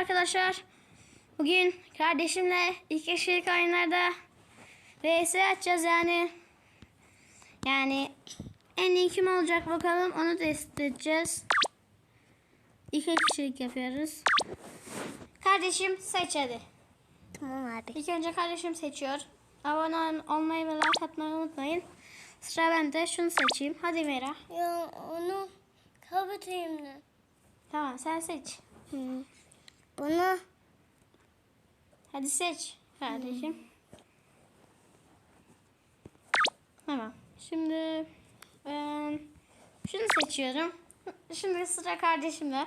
arkadaşlar. Bugün kardeşimle ilk kişilik oyunlarda VS atacağız yani. Yani en iyi kim olacak bakalım onu test edeceğiz. İki kişilik yapıyoruz. Kardeşim seç hadi. Tamam abi. İlk önce kardeşim seçiyor. Abone olmayı ve like atmayı unutmayın. Sıra bende. Şunu seçeyim. Hadi Mera. Ya onu kapatayım da. Tamam sen seç. Bunu Hadi seç kardeşim. Tamam. Şimdi eee, şunu seçiyorum. Şimdi sıra kardeşimde.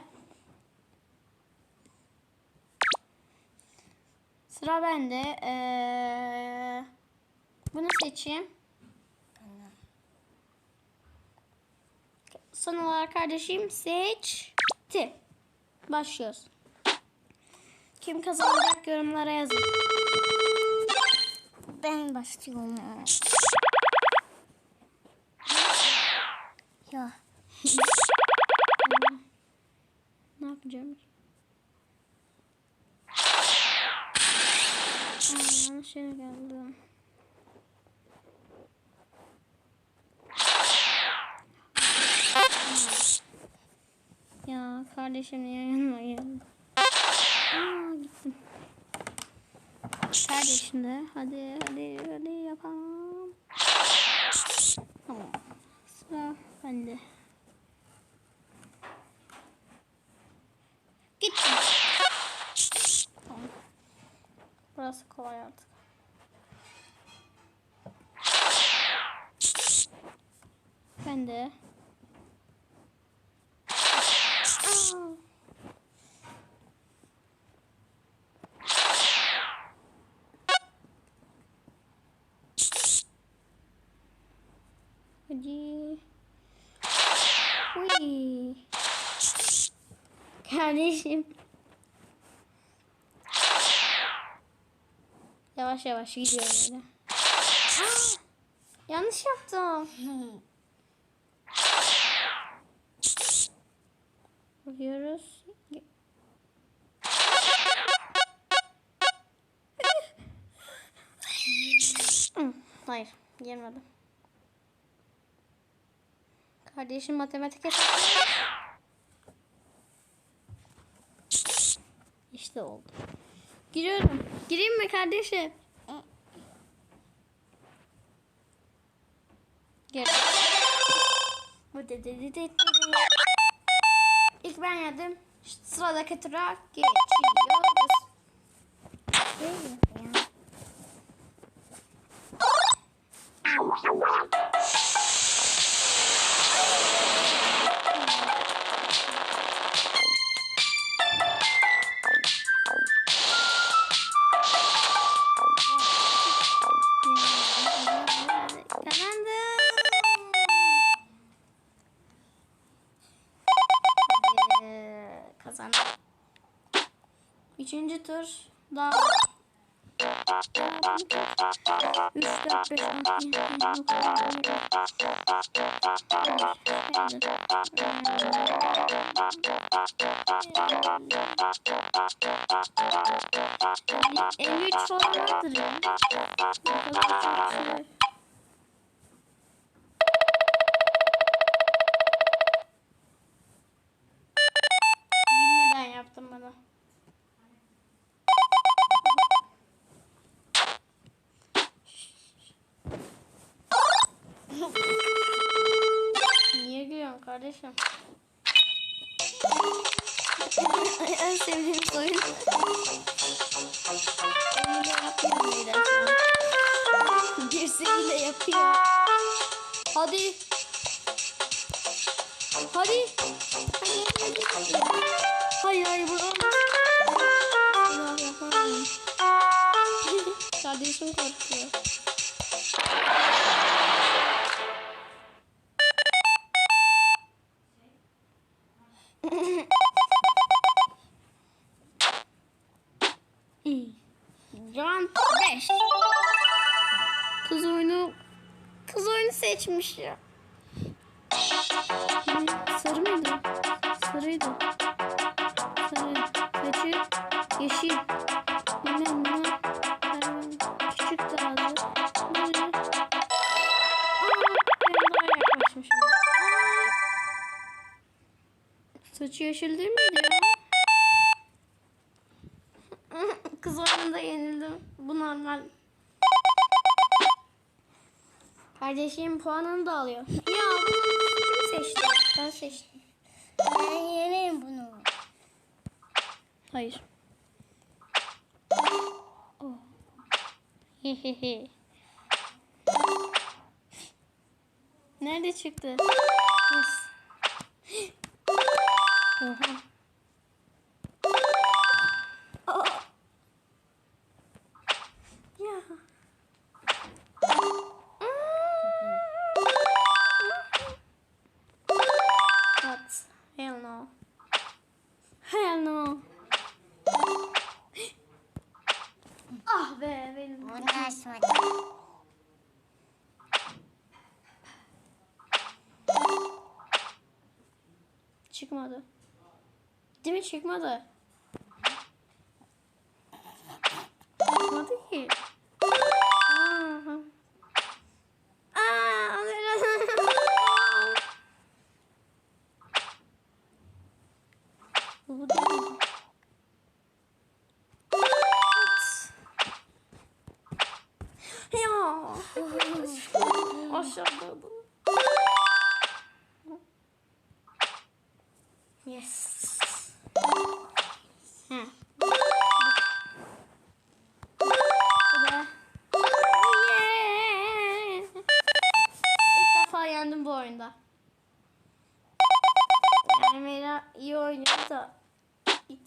Sıra bende. Eee, bunu seçeyim. Son olarak kardeşim seçti. Başlıyoruz. Kim kazanacak yorumlara yazın. ben başlıyorum. Ya Ne yapacağım? Aa, şey geldi. Ya kardeşim niye yanıma geldi? Aa, gittim. Kardeşim de hadi hadi hadi yapalım. Tamam. Sıra bende. Gittim. Tamam. Burası kolay artık. Ben de. Aa. Hadi. Uy. Kardeşim. Yavaş yavaş gidiyorum öyle. Aa, yanlış yaptım. Vuruyoruz. Hayır, yemedim. Kardeşim matematik hesaplıyor. İşte oldu. Giriyorum. Gireyim mi kardeşim? De. İlk ben yedim. Sıradaki tura geçiyoruz. değil ya. Kazandım. Hadi, Kazandım. Üçüncü tur daha. Üç, dört, beş, altı, yedi, Elli üç falan vardır ya. Bakalım. Bilmeden Dirseğiyle yapıyor. Hadi. Hadi. Hayır hayır bunu. Kardeşim korkuyor. Round 5. Kız oyunu kız oyunu seçmiş ya. Sarı mıydı? Sarıydı. Sarı. Seçiyorum. Yeşil. Bilmem ne. Ee, Küçük dağlı. Böyle. Aa, ben daha. Saçı yeşil değil miydi ya? Kız oyununda yenildim. Bu normal. Kardeşim puanını da alıyor. Ya bunu kim seçti? Ben seçtim. Ben yerim bunu. Hayır. Oh. Nerede çıktı? Yes. Çıkmadı. Değil mi çıkmadı? Çıkmadı ki.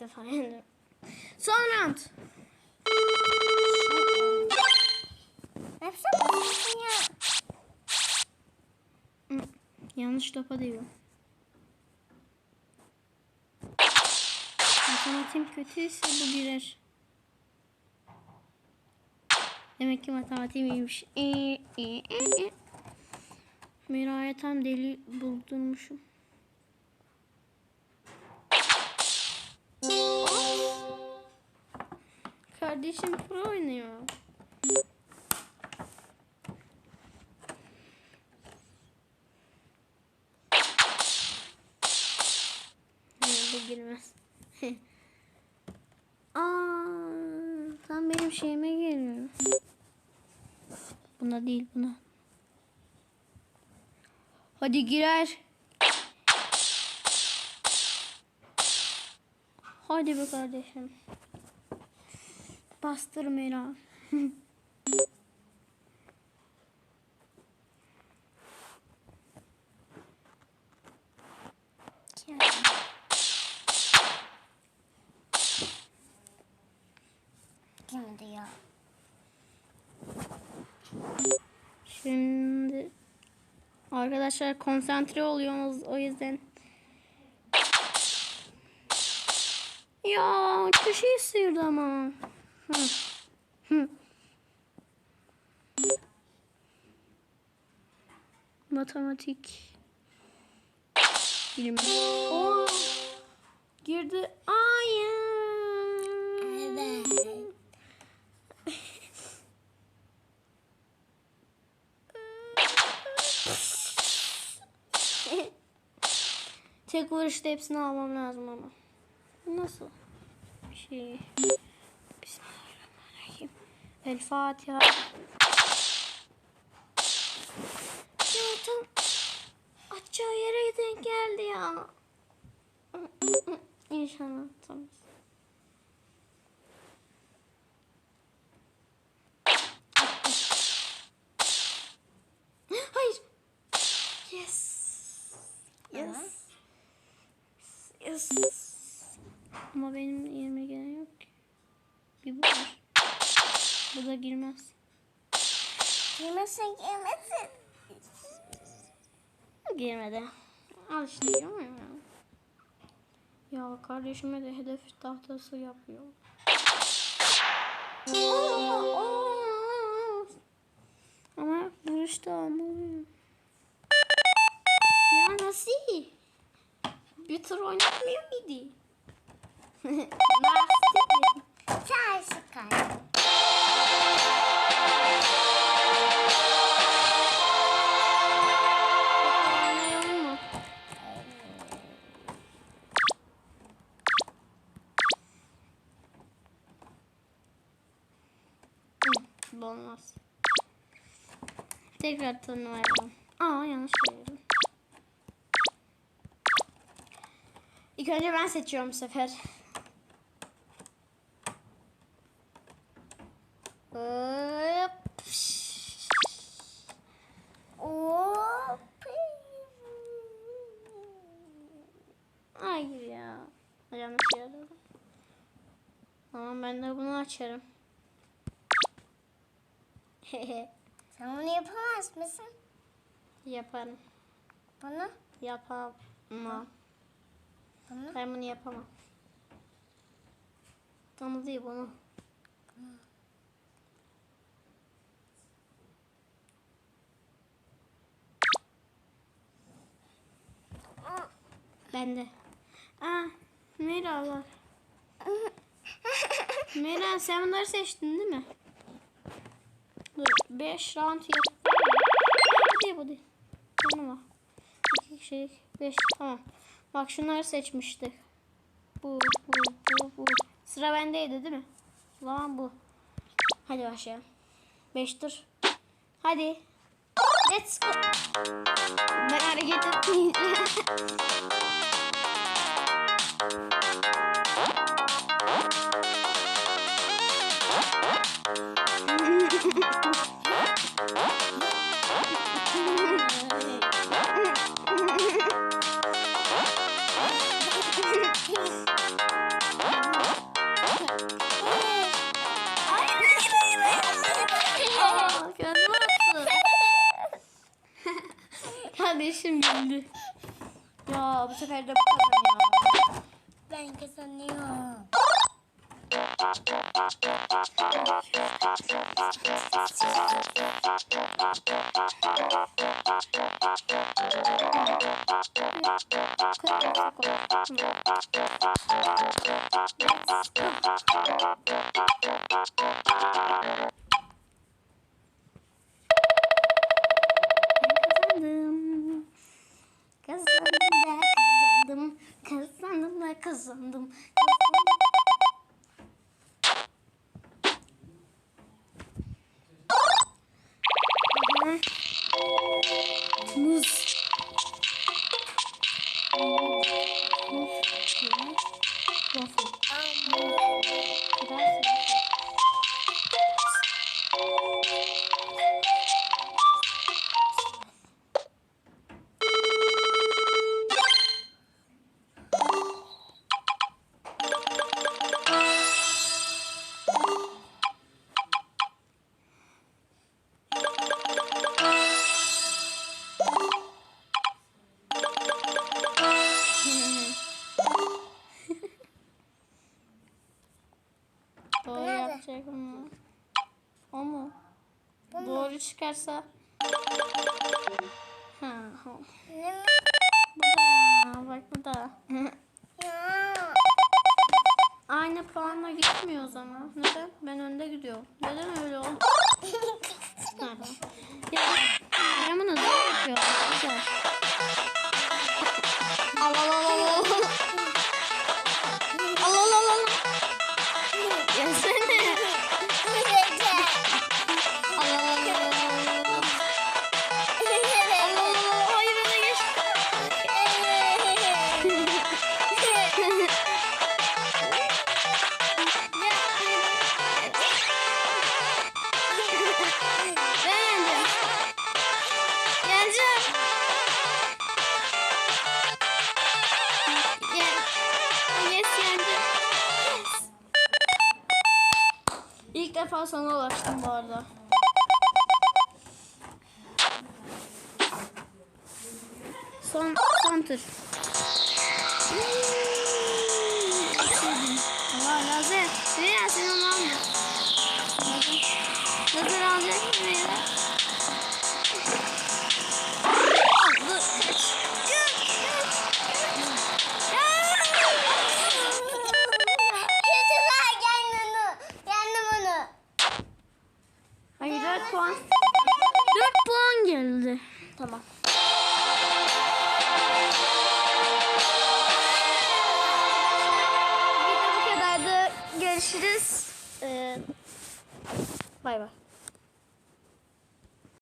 Defa yendim. Son round. Ya. Hı, Yanlış topa değiyor. Matematiğim kötüyse bu girer. Demek ki matematiğim iyiymiş. Ee, ee, ee, ee. Mira'ya tam deli buldurmuşum. Kardeşim pro oynuyor. Bu girmez. Aa, tam benim şeyime gelmiyor. Buna değil buna. Hadi girer. Hadi be kardeşim. Bastır Mera. Kimdi ya? Şimdi arkadaşlar konsantre oluyorsunuz o yüzden. Ya köşeyi sıyırdı ama. Matematik. Bilim. Oo. Girdi. Hayır. Evet. Tek vuruşta hepsini almam lazım ama. Nasıl? Bir şey. El Fatiha. Ya tam açacağı yere denk geldi ya. İnşallah tamam. Hayır. Yes. Yes. Yes. Ama benim yerime gelen yok ki. Bir bu var. Bu da girmez. Girmesin girmesin. Girmedi. Al işte görmüyor musun? Ya kardeşime de hedef tahtası yapıyor. Ama vuruşta olmuyor. Ya nasıl? Bir tur oynatmıyor muydu? Lastik. Çarşı kay. Tekrar tanımayalım. Aa yanlış verdim. İlk önce ben seçiyorum bu sefer. Hop. Hop. Hayır ya. Yanlış yerde. Tamam ben de bunu açarım. Sen bunu yapamaz mısın? Yaparım. Bunu? Yapamam. Bunu? Ben bunu yapamam. Onu değil bunu. Ben de. Aa, merhaba. Mera sen bunları seçtin değil mi? Dur 5 round yapalım. Bu değil bu değil. Tamam. İki kişilik 5 tamam. Bak şunları seçmiştik. Bu bu bu bu. Sıra bendeydi değil mi? O zaman bu. Hadi başlayalım. 5 tur. Hadi. Let's go. Ben hareket etmeyeceğim. Kendim attı. Kardeşim güldü. Ya bu sefer de bu kazanıyor. Ben kazanıyorum. Kazandım. Kazandım da kazandım. Doğru çıkarsa. Bak bu da. Ya. Aynı puanla gitmiyor o zaman. Neden? Ben önde gidiyorum. Neden öyle oldu? Nerede? Ya bunu zor yapıyorum. Güzel. Defa sona ulaştım bu arada. Son, son tur. Valla lazer. Onu alma. Lazer. Alacak mı Veya?